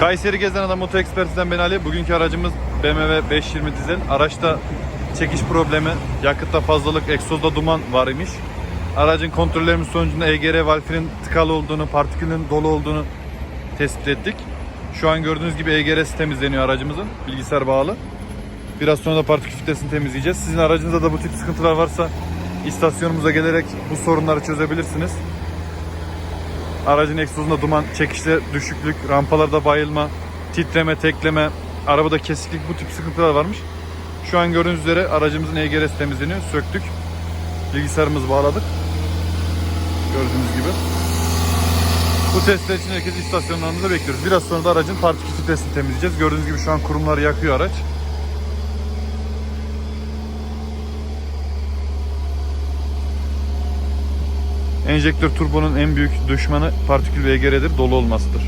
Kayseri Gezen Adam Moto Expert'den ben Ali. Bugünkü aracımız BMW 520 dizel. Araçta çekiş problemi, yakıtta fazlalık, egzozda duman var imiş. Aracın kontrollerimiz sonucunda EGR valfinin tıkalı olduğunu, partikülün dolu olduğunu tespit ettik. Şu an gördüğünüz gibi EGR'si temizleniyor aracımızın. Bilgisayar bağlı. Biraz sonra da partikül filtresini temizleyeceğiz. Sizin aracınızda da bu tip sıkıntılar varsa istasyonumuza gelerek bu sorunları çözebilirsiniz. Aracın egzozunda duman, çekişte düşüklük, rampalarda bayılma, titreme, tekleme, arabada kesiklik bu tip sıkıntılar varmış. Şu an gördüğünüz üzere aracımızın EGR'si temizleniyor. Söktük. Bilgisayarımızı bağladık. Gördüğünüz gibi. Bu testler için herkes istasyonlarımızda bekliyoruz. Biraz sonra da aracın partikül filtresini temizleyeceğiz. Gördüğünüz gibi şu an kurumları yakıyor araç. Enjektör turbonun en büyük düşmanı partikül ve EGR'dir, dolu olmasıdır.